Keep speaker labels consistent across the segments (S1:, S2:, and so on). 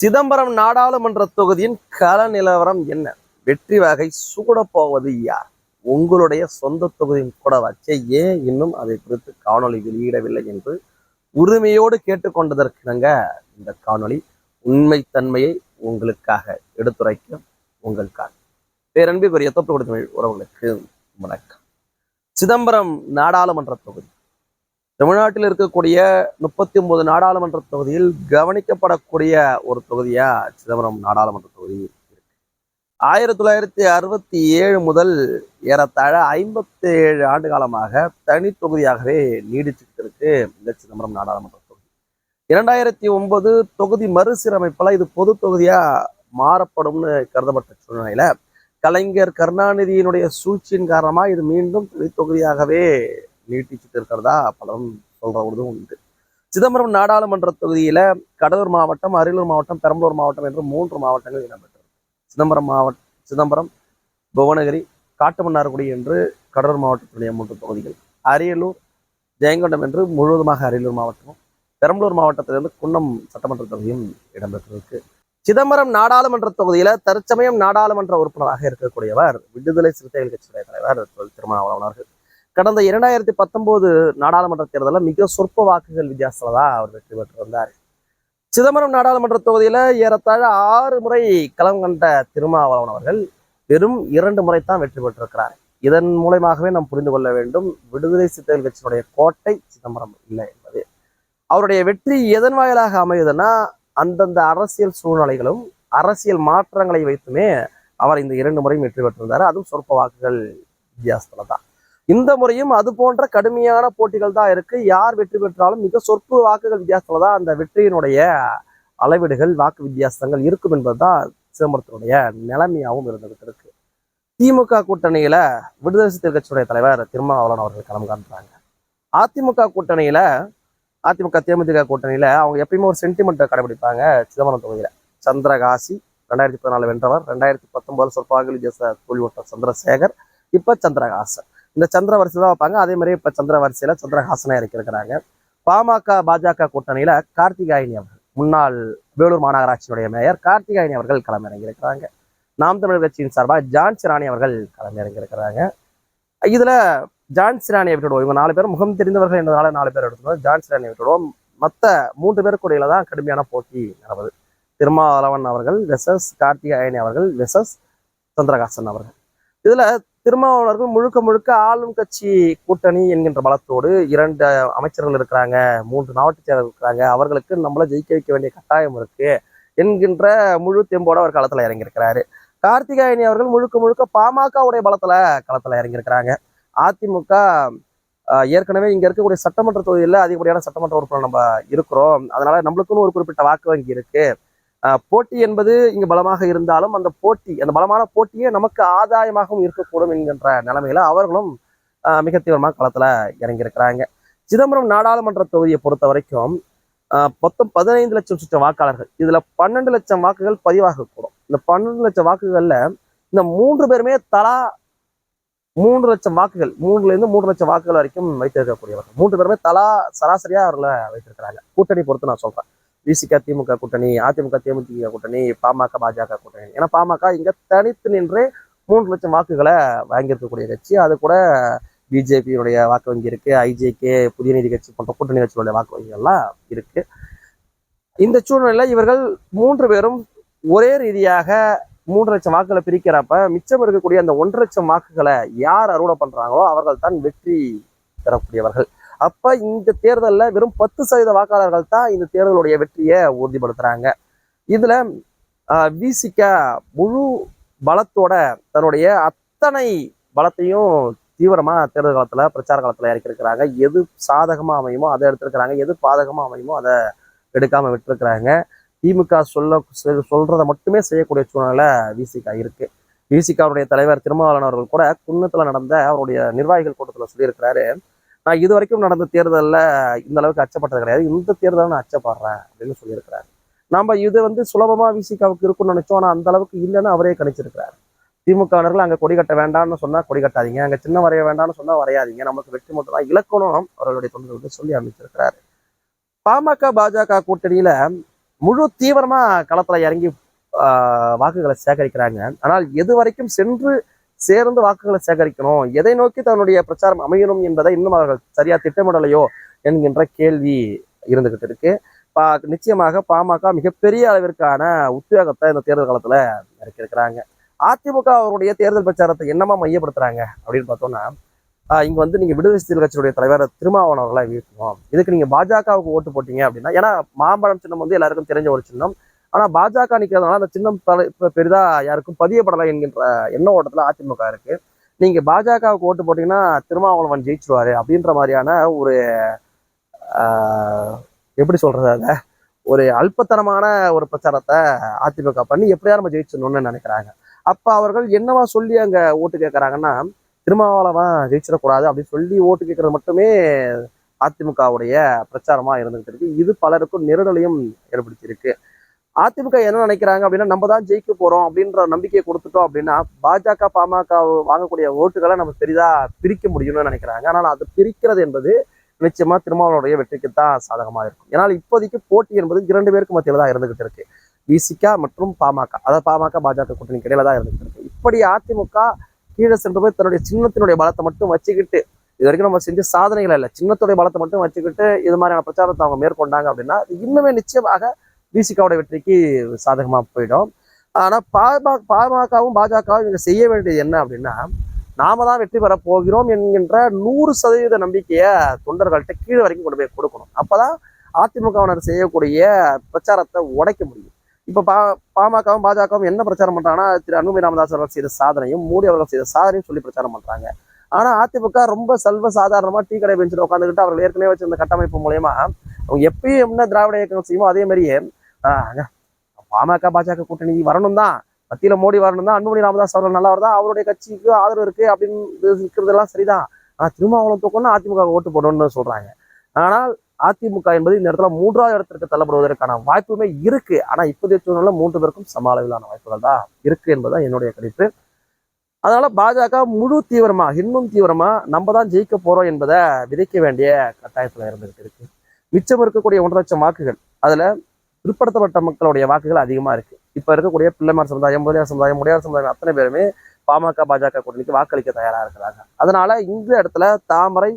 S1: சிதம்பரம் நாடாளுமன்ற தொகுதியின் கள நிலவரம் என்ன? வெற்றி வகை சூடப்போவது யார்? உங்களுடைய சொந்த தொகுதியின் கூட வச்சே ஏன் இன்னும் அதை குறித்து காணொளி வெளியிடவில்லை என்று உரிமையோடு கேட்டுக்கொண்டதற்கிணங்க இந்த காணொளி உண்மைத்தன்மையை உங்களுக்காக எடுத்துரைக்கும் உங்களுக்காக பேரன்பிற்குரிய தொப்பு கொடுத்த உறவுகளுக்கு வணக்கம். சிதம்பரம் நாடாளுமன்ற தொகுதி. தமிழ்நாட்டில் இருக்கக்கூடிய முப்பத்தி ஒன்பது நாடாளுமன்ற தொகுதியில் கவனிக்கப்படக்கூடிய ஒரு தொகுதியா சிதம்பரம் நாடாளுமன்ற தொகுதி இருக்கு. ஆயிரத்தி தொள்ளாயிரத்தி அறுபத்தி ஏழு முதல் ஏறத்தாழ ஐம்பத்தி ஏழு ஆண்டு காலமாக தனி தொகுதியாகவே நீடிச்சுக்கிட்டு இருக்கு இந்த சிதம்பரம் நாடாளுமன்ற தொகுதி. இரண்டாயிரத்தி ஒன்பது தொகுதி மறுசீரமைப்பில் இது பொது தொகுதியா மாறப்படும்னு கருதப்பட்ட சூழ்நிலையில கலைஞர் கருணாநிதியினுடைய சூழ்ச்சியின் காரணமா இது மீண்டும் தனி தொகுதியாகவே நீட்டிச்சுட்டு இருக்கிறதா பலரும் சொல்றதும் உண்டு. சிதம்பரம் நாடாளுமன்ற தொகுதியில கடலூர் மாவட்டம் அரியலூர் மாவட்டம் பெரம்பலூர் மாவட்டம் என்று மூன்று மாவட்டங்கள் இடம்பெற்றது சிதம்பரம் மாவட்டம் சிதம்பரம் புவனகிரி காட்டுமன்னார்குடி என்று கடலூர் மாவட்டத்துடைய மூன்று தொகுதிகள். அரியலூர் ஜெயங்கொண்டம் என்று முழுவதுமாக அரியலூர் மாவட்டமும் பெரம்பலூர் மாவட்டத்திலிருந்து குன்னம் சட்டமன்ற தொகுதியும் இடம்பெற்றிருக்கு. சிதம்பரம் நாடாளுமன்ற தொகுதியில தற்சமயம் நாடாளுமன்ற உறுப்பினராக இருக்கக்கூடியவர் விடுதலை சிறுத்தைகள் கட்சியுடைய தலைவர் தொல் திருமாவளவன் அவர்கள். கடந்த இரண்டாயிரத்தி பத்தொன்பது நாடாளுமன்ற தேர்தலில் மிக சொற்ப வாக்குகள் வித்தியாசத்தில் தான் அவர் வெற்றி பெற்று வந்தார் சிதம்பரம் நாடாளுமன்ற தொகுதியில ஏறத்தாழ ஆறு முறை களம் கண்ட திருமாவளவன் அவர்கள் வெறும் இரண்டு முறை தான் வெற்றி பெற்றிருக்கிறார். இதன் மூலயமாகவே நாம் புரிந்து கொள்ள வேண்டும் விடுதலை சிறுத்தைகள் கட்சியினுடைய கோட்டை சிதம்பரம் இல்லை என்பது. அவருடைய வெற்றி எதன் வாயிலாக அமையுதுன்னா அந்தந்த அரசியல் சூழ்நிலைகளும் அரசியல் மாற்றங்களை வைத்துமே அவர் இந்த இரண்டு முறையும் வெற்றி பெற்றிருந்தார். அதுவும் சொற்ப வாக்குகள் வித்தியாசத்தில் தான் இந்த முறையும் அது போன்ற கடுமையான போட்டிகள் தான் இருக்கு. யார் வெற்றி பெற்றாலும் மிக சொற்பு வாக்குகள் வித்தியாசத்துல தான் அந்த வெற்றியினுடைய அளவீடுகள் வாக்கு வித்தியாசங்கள் இருக்கும் என்பதுதான் சிதம்பரத்தினுடைய நிலைமையாகவும் இருந்துகிட்டு இருக்கு. திமுக கூட்டணியில விடுதலை சிறுத்தை கட்சியுடைய தலைவர் திருமாவளவன் அவர்கள் களம் காண்றாங்க. அதிமுக கூட்டணியில அதிமுக தேமுதிக கூட்டணியில அவங்க எப்பயுமே ஒரு சென்டிமெண்ட்டை கடைபிடிப்பாங்க சிதம்பரம் தொகுதியில. சந்திரகாசி ரெண்டாயிரத்தி பதினாலு வென்றவர் ரெண்டாயிரத்தி பத்தொன்பதுல சொற்ப வாக்குகள் வித்தியாச சந்திரசேகர் இப்ப சந்திரகாசன் இந்த சந்திர வரிசை தான் வைப்பாங்க. அதே மாதிரி இப்போ சந்திர வரிசையில் சந்திரஹாசனா இறக்கியிருக்கிறாங்க பாமக பாஜக கூட்டணியில் கார்த்திகாயினி அவர்கள் முன்னாள் வேலூர் மாநகராட்சியுடைய மேயர் கார்த்திகாயினி அவர்கள் களமிறங்கியிருக்கிறாங்க. நாம் தமிழர் கட்சியின் சார்பாக ஜான்சி ராணி அவர்கள் களமிறங்கியிருக்கிறாங்க. இதில் ஜான்சி ராணி விட்டுடுவோம். இவங்க நாலு பேர் முகம் தெரிந்தவர்கள் என்றதால நாலு பேர் எடுத்துருவோம் ஜான் ராணி விட்டுடுவோம். மற்ற மூன்று பேருக்கு இடையில தான் கடுமையான போட்டி நடந்தது. திருமாவளவன் அவர்கள் வெசஸ் கார்த்திகாயனி அவர்கள் வெசஸ் சந்திரகாசன் அவர்கள். இதில் திருமாவளவர்கள் முழுக்க முழுக்க ஆளும் கட்சி கூட்டணி என்கின்ற பலத்தோடு இரண்டு அமைச்சர்கள் இருக்கிறாங்க மூன்று மாவட்ட செயலர் இருக்கிறாங்க. அவர்களுக்கு நம்மள ஜெயிக்க வைக்க வேண்டிய கட்டாயம் இருக்கு என்கின்ற முழு தெம்போடு அவர் களத்துல இறங்கியிருக்கிறாரு. கார்த்திகாயனி அவர்கள் முழுக்க முழுக்க பாமகவுடைய பலத்துல களத்துல இறங்கியிருக்கிறாங்க. அதிமுக ஏற்கனவே இங்க இருக்கக்கூடிய சட்டமன்ற தொகுதியில் அதிகப்படியான சட்டமன்ற உறுப்பினர் நம்ம இருக்கிறோம். அதனால நம்மளுக்குன்னு ஒரு குறிப்பிட்ட வாக்கு வங்கி இருக்கு. போட்டி என்பது இங்கு பலமாக இருந்தாலும் அந்த போட்டி அந்த பலமான போட்டியே நமக்கு ஆதாயமாகவும் இருக்கக்கூடும் என்கின்ற நிலைமையில அவர்களும் மிக தீவிரமாக களத்துல இறங்கியிருக்கிறாங்க. சிதம்பரம் நாடாளுமன்ற தொகுதியை பொறுத்த வரைக்கும் மொத்தம் பதினைந்து லட்சம் சுற்ற வாக்காளர்கள். இதுல பன்னெண்டு லட்சம் வாக்குகள் பதிவாகக்கூடும். இந்த பன்னெண்டு லட்சம் வாக்குகள்ல இந்த மூன்று பேருமே தலா மூன்று லட்சம் வாக்குகள் மூணுல இருந்து மூன்று லட்சம் வாக்குகள் வரைக்கும் வைத்திருக்கக்கூடியவர்கள். மூன்று பேருமே தலா சராசரியா அவர்களை வைத்திருக்கிறாங்க. கூட்டணி பொறுத்து நான் சொல்றேன். விசிக திமுக கூட்டணி அதிமுக தேமுதிக கூட்டணி பாமக பாஜக கூட்டணி. ஏன்னா பாமக இங்கே தனித்து நின்று மூன்று லட்சம் வாக்குகளை வாங்கியிருக்கக்கூடிய கட்சி. அது கூட பிஜேபியினுடைய வாக்கு வங்கி இருக்குது ஐஜேகே புதிய நீதி கட்சி போன்ற கூட்டணி கட்சிகளுடைய வாக்கு வங்கிகள்லாம் இருக்குது இந்த சூழ்நிலையில் இவர்கள் மூன்று பேரும் ஒரே ரீதியாக மூன்று லட்சம் வாக்குகளை பிரிக்கிறப்ப மிச்சம் இருக்கக்கூடிய அந்த ஒன்றரை லட்சம் வாக்குகளை யார் அறுவடை பண்ணுறாங்களோ அவர்கள் தான் வெற்றி பெறக்கூடியவர்கள். அப்ப இந்த தேர்தலில் வெறும் பத்து சதவீத வாக்காளர்கள் தான் இந்த தேர்தலுடைய வெற்றியை உறுதிப்படுத்துறாங்க. இதுல விசிக முழு பலத்தோட தன்னுடைய அத்தனை பலத்தையும் தீவிரமா தேர்தல் காலத்துல பிரச்சார காலத்துல இறக்கியிருக்கிறாங்க. எது சாதகமா அமையுமோ அதை எடுத்திருக்கிறாங்க. எது பாதகமா அமையுமோ அதை எடுக்காம விட்டுருக்கிறாங்க. திமுக சொல்ல சொல்கிறத சொல்றதை மட்டுமே செய்யக்கூடிய சூழ்நிலை விசிகா இருக்கு. விசிகாவுடைய தலைவர் திருமாவளவன் அவர்கள் கூட குன்னத்துல நடந்த அவருடைய நிர்வாகிகள் கூட்டத்துல சொல்லியிருக்கிறாரு. நான் இது வரைக்கும் நடந்த தேர்தலில் இந்த அளவுக்கு அச்சப்பட்டது கிடையாது. இந்த தேர்தலில் நான் அச்சப்படுறேன் அப்படின்னு சொல்லியிருக்கிறாரு. நம்ம இது வந்து சுலபமா விசிகாவுக்கு இருக்கும்னு நினச்சோம். ஆனால் அந்த அளவுக்கு இல்லைன்னு அவரே கணிச்சிருக்கிறாரு. திமுகவினர்கள் அங்கே கொடி கட்ட வேண்டாம்னு சொன்னால் கொடி கட்டாதீங்க. அங்கே சின்ன வரைய வேண்டாம்னு சொன்னால் வரையாதீங்க. நமக்கு வெற்றி மட்டும் தான் இலக்கணம் அவர்களுடைய தொண்டர்களுக்கு சொல்லி அமைச்சிருக்கிறாரு. பாமக பாஜக கூட்டணியில முழு தீவிரமா களத்துல இறங்கி ஆஹ், வாக்குகளை சேகரிக்கிறாங்க. ஆனால் எது வரைக்கும் சென்று சேர்ந்து வாக்குகளை சேகரிக்கணும். எதை நோக்கி தன்னுடைய பிரச்சாரம் அமையணும் என்பதை இன்னும் அவர்கள் சரியா திட்டமிடலையோ என்கின்ற கேள்வி இருந்துகிட்டு இருக்கு. பா நிச்சயமாக பாமக மிகப்பெரிய அளவிற்கான உத்வேகத்தை இந்த தேர்தல் காலத்துல இறக்கியிருக்கிறாங்க அதிமுக அவருடைய தேர்தல் பிரச்சாரத்தை என்னமா மையப்படுத்துறாங்க அப்படின்னு பார்த்தோம்னா இங்க வந்து நீங்க விடுதலை சிறுத்தைகள் கட்சியுடைய தலைவர் திருமாவளவன் வீழ்த்தணும். இதுக்கு நீங்க பாஜகவுக்கு ஓட்டு போட்டீங்க அப்படின்னா ஏன்னா மாம்பழம் சின்னம் வந்து எல்லாருக்கும் தெரிஞ்ச ஒரு சின்னம். ஆனா பாஜக நிக்கிறதுனால அந்த சின்னம் தலை இப்போ பெரிதா யாருக்கும் பதியப்படலை என்கின்ற எண்ண ஓட்டத்துல அதிமுக இருக்கு. நீங்க பாஜகவுக்கு ஓட்டு போட்டீங்கன்னா திருமாவளவன் ஜெயிச்சிருவாரு அப்படின்ற மாதிரியான ஒரு எப்படி சொல்றது அதை? ஒரு அல்பத்தனமான ஒரு பிரச்சாரத்தை அதிமுக பண்ணி எப்படியா நம்ம ஜெயிச்சிடணும்னு நினைக்கிறாங்க. அப்ப அவர்கள் என்னவா சொல்லி அங்க ஓட்டு கேட்கறாங்கன்னா திருமாவளவன் ஜெயிச்சிடக்கூடாது அப்படின்னு சொல்லி ஓட்டு கேட்கறது மட்டுமே அதிமுகவுடைய பிரச்சாரமா இருந்துகிட்டு இருக்கு. இது பலருக்கும் நெருடலையும் ஏற்படுத்தியிருக்கு. அதிமுக என்ன நினைக்கிறாங்க அப்படின்னா நம்ம தான் ஜெயிக்க போறோம் அப்படின்ற நம்பிக்கையை கொடுத்துட்டோம் அப்படின்னா பாஜக பாமக வாங்கக்கூடிய ஓட்டுகளை நம்ம பெரிதா பிரிக்க முடியும்னு நினைக்கிறாங்க. ஆனால் அது பிரிக்கிறது என்பது நிச்சயமா திருமாவளவுடைய வெற்றிக்கு தான் சாதகமா இருக்கும். ஏன்னா இப்போதைக்கு போட்டி என்பது இரண்டு பேருக்கு மத்தியில தான் இருந்துகிட்டு இருக்கு. விசிகா மற்றும் பாமக. அதாவது பாமக பாஜக கூட்டணி கிடையில தான் இருந்துகிட்டு இருக்கு. இப்படி அதிமுக கீழே சென்று போய் தன்னுடைய சின்னத்தினுடைய பலத்தை மட்டும் வச்சுக்கிட்டு இது வரைக்கும் நம்ம செஞ்ச சாதனைகள் இல்லை. சின்னத்துடைய பலத்தை மட்டும் வச்சுக்கிட்டு இது மாதிரியான பிரச்சாரத்தை அவங்க மேற்கொண்டாங்க அப்படின்னா அது இன்னுமே நிச்சயமாக விசிகாவோட வெற்றிக்கு சாதகமாக போயிடும். ஆனால் பாமக பாமகவும் பாஜகவும் இவங்க செய்ய வேண்டியது என்ன அப்படின்னா நாம தான் வெற்றி பெற போகிறோம் என்கின்ற நூறு சதவீத நம்பிக்கையை தொண்டர்கள்ட்ட கீழே வரைக்கும் கொண்டு போய் கொடுக்கணும். அப்போதான் அதிமுகவினர் செய்யக்கூடிய பிரச்சாரத்தை உடைக்க முடியும். இப்போ பா பாமகவும் பாஜகவும் என்ன பிரச்சாரம் பண்ணுறாங்கன்னா திரு அன்புமணி ராமதாஸ் அவர்கள் செய்த சாதனையும் மோடி அவர்கள் செய்த சாதனையும் சொல்லி பிரச்சாரம் பண்ணுறாங்க ஆனால் அதிமுக ரொம்ப செல்வ சாதாரணமாக டீ கடை பெஞ்சில் உட்காந்துக்கிட்டு அவர்கள் ஏற்கனவே வச்சிருந்த கட்டமைப்பு மூலயமா அவங்க எப்பயும் என்ன திராவிட இயக்கம் செய்யுமோ அதே மாதிரியே பாமக பாஜக கூட்டணி வரணும் தான் மத்தியில மோடி வரணும் தான் அன்புமணி ராமதாஸ் அவர்கள் நல்லா வருதா? அவருடைய கட்சிக்கு ஆதரவு இருக்கு அப்படின்னு இருக்கிறதெல்லாம் சரிதான். ஆனால் திருமாவளம் தூக்கம்னா அதிமுக ஓட்டு போடணும்னு சொல்றாங்க. ஆனால் அதிமுக என்பது இந்த இடத்துல மூன்றாவது இடத்திற்கு தள்ளப்படுவதற்கான வாய்ப்புமே இருக்கு. ஆனா இப்போதைய சூழ்நிலை மூன்று பேருக்கும் சம அளவிலான வாய்ப்புகள் தான் இருக்கு என்பதுதான் என்னுடைய கணிப்பு. அதனால பாஜக முழு தீவிரமா இன்னும் தீவிரமா நம்ம தான் ஜெயிக்க போறோம் என்பதை விதைக்க வேண்டிய கட்டாயத்துல இருந்துகிட்டு இருக்கு. மிச்சம் இருக்கக்கூடிய ஒன்றரை லட்சம் வாக்குகள். அதுல பிற்படுத்தப்பட்ட மக்களுடைய வாக்குகள் அதிகமாக இருக்குது இப்போ இருக்கக்கூடிய பிள்ளைமார் சமுதாயம் முதலியார் சமுதாயம் முடியார் சமுதாயம் அத்தனை பேருமே பாமக பாஜக கூட்டணிக்கு வாக்களிக்க தயாராக இருக்கிறாங்க. அதனால இந்த இடத்துல தாமரை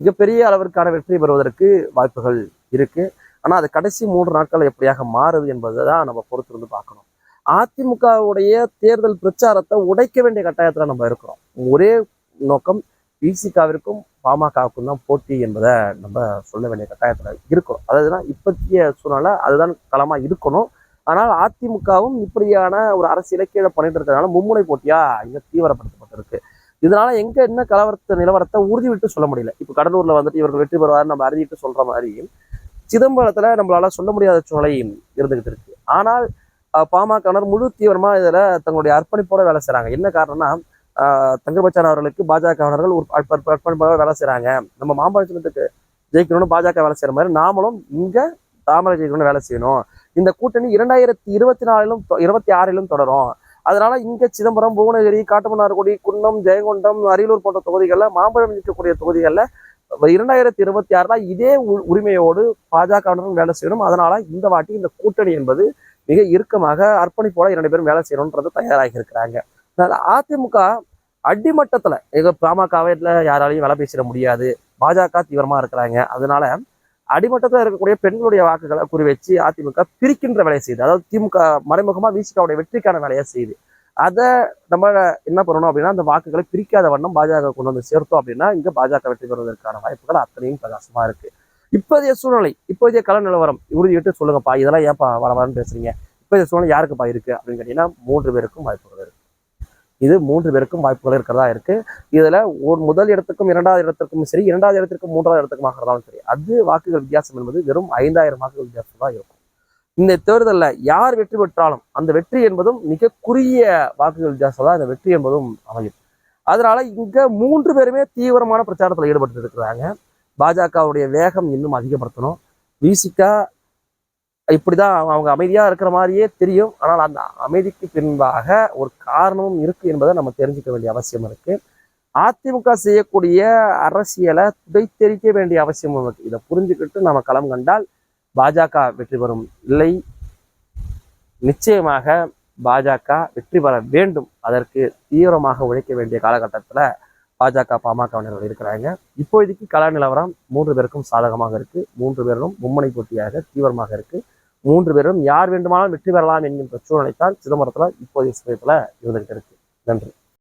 S1: மிகப்பெரிய அளவிற்கான வெற்றி பெறுவதற்கு வாய்ப்புகள் இருக்கு. ஆனால் அது கடைசி மூன்று நாட்கள் எப்படியாக மாறுது என்பதை தான் நம்ம பொறுத்திருந்து பார்க்கணும். அதிமுகவுடைய தேர்தல் பிரச்சாரத்தை உடைக்க வேண்டிய கட்டாயத்தில் நம்ம இருக்கிறோம். ஒரே நோக்கம் விசிகாவிற்கும் பாமகவுக்கும் தான் போட்டி என்பதை நம்ம சொல்ல வேண்டிய கட்டாயத்தில் இருக்கிறோம். அதாவதுனா இப்பத்திய சூழ்நிலை அதுதான் களமாக இருக்கணும். ஆனால் அதிமுகவும் இப்படியான ஒரு அரசியலை கீழே பண்ணிட்டு இருக்கிறதுனால மும்முனை போட்டியா இங்கே தீவிரப்படுத்தப்பட்டிருக்கு. இதனால எங்க என்ன கலவரத்த நிலவரத்தை உறுதி விட்டு சொல்ல முடியல. இப்போ கடலூர்ல வந்துட்டு இவர்கள் வெற்றி பெறுவார் நம்ம அறிவிட்டு சொல்ற மாதிரி சிதம்பரத்துல நம்மளால சொல்ல முடியாத சூழ்நிலை இருந்துகிட்டு இருக்கு. ஆனால் பாமகனர் முழு தீவிரமா இதுல தங்களுடைய அர்ப்பணிப்போட வேலை செய்றாங்க. என்ன காரணம்னா ஆஹ், அவர்களுக்கு அவர்களுக்கு பாஜகவினர்கள் ஒரு அர்ப்ப- வேலை செய்கிறாங்க நம்ம மாம்பழ ஜெயிக்கணும்னு பாஜக வேலை செய்கிற மாதிரி நாமளும் இங்கே தாமரை ஜெயிக்கணும்னு வேலை செய்யணும். இந்த கூட்டணி இரண்டாயிரத்தி இருபத்தி நாலிலும் தொ- இருபத்தி ஆறிலும் தொடரும். அதனால இங்கே சிதம்பரம் புவனகிரி காட்டுமன்னார்குடி குன்னம் ஜெயங்கொண்டம் அரியலூர் போன்ற தொகுதிகளில் மாம்பழம் இருக்கக்கூடிய தொகுதிகளில் இரண்டாயிரத்தி இருபத்தி ஆறுல இதே உ- உரிமையோடு பாஜகவினரும் வேலை செய்யணும். அதனால இந்த வாட்டி இந்த கூட்டணி என்பது மிக இறுக்கமாக அர்ப்பணிப்போட இரண்டு பேரும் வேலை செய்யணும்ன்றது தயாராகி இருக்கிறாங்க. அதனால அதிமுக அடிமட்டத்தில் எங்க பாமகவில் யாராலையும் வேலை பேசிட முடியாது. பாஜக தீவிரமாக இருக்கிறாங்க. அதனால அடிமட்டத்தில் இருக்கக்கூடிய பெண்களுடைய வாக்குகளை குறி வச்சு அதிமுக பிரிக்கின்ற வேலையை செய்யுது. அதாவது திமுக மறைமுகமாக விசிகாவுடைய வெற்றிக்கான வேலையை செய்யுது. அதை நம்ம என்ன பண்ணணும் அப்படின்னா அந்த வாக்குகளை பிரிக்காத வண்ணம் பாஜக கொண்டு வந்து சேர்த்தோம் அப்படின்னா இங்கே பாஜக வெற்றி பெறுவதற்கான வாய்ப்புகள் அத்தனையும் பிரகாசமாக இருக்குது இப்போதைய சூழ்நிலை இப்போதைய கல நிலவரம் உறுதியிட்டு சொல்லுங்கப்பா இதெல்லாம் ஏன்ப்பா வர வரன்னு பேசுறீங்க? இப்போதைய சூழ்நிலை யாருக்குப்பா இருக்கு அப்படின்னு கேட்டிங்கன்னா மூன்று பேருக்கும் வாய்ப்புகள் இருக்குது இது மூன்று பேருக்கும் வாய்ப்புகள் இருக்கிறதா இருக்கு. இதுல ஒரு முதல் இடத்துக்கும் இரண்டாவது இடத்திற்கும் சரி இரண்டாவது இடத்திற்கும் மூன்றாவது இடத்துக்கும் ஆகிறதாலும் சரி அது வாக்குகள் வித்தியாசம் என்பது வெறும் ஐந்தாயிரம் வாக்குகள் வித்தியாசம் தான் இருக்கும். இந்த தேர்தலில் யார் வெற்றி பெற்றாலும் அந்த வெற்றி என்பதும் மிக குறுகிய வாக்குகள் வித்தியாசம் தான் இந்த வெற்றி என்பதும் அமையும். அதனால இங்க மூன்று பேருமே தீவிரமான பிரச்சாரத்தில் ஈடுபட்டு இருக்கிறாங்க. பாஜகவுடைய வேகம் இன்னும் அதிகப்படுத்தணும். விசிகா இப்படிதான் அவங்க- அவங்க அமைதியா இருக்கிற மாதிரியே தெரியும். ஆனால் அந்த அமைதிக்கு பின்பாக ஒரு காரணமும் இருக்கு என்பதை நம்ம தெரிஞ்சுக்க வேண்டிய அவசியம் இருக்கு. அதிமுக செய்யக்கூடிய அரசியலை துடைத்தெரிக்க வேண்டிய அவசியம் இருக்கு. இதை புரிஞ்சுக்கிட்டு நம்ம களம் கண்டால் பாஜக வெற்றி பெறும் இல்லை. நிச்சயமாக பாஜக வெற்றி பெற வேண்டும். அதற்கு தீவிரமாக உழைக்க வேண்டிய காலகட்டத்தில் பாஜக பாமகவினர்கள் இருக்கிறாங்க. இப்போதைக்கு கலா நிலவரம் மூன்று பேருக்கும் சாதகமாக இருக்கு. மூன்று பேரும் மும்முனை போட்டியாக தீவிரமாக இருக்கு. மூன்று பேரும் யார் வேண்டுமானாலும் வெற்றி பெறலாம் என்கின்ற சூழ்நிலைத்தான் சிதம்பரத்தில் இப்போதைய சமயத்தில் இருந்துகிட்டு இருக்கு. நன்றி.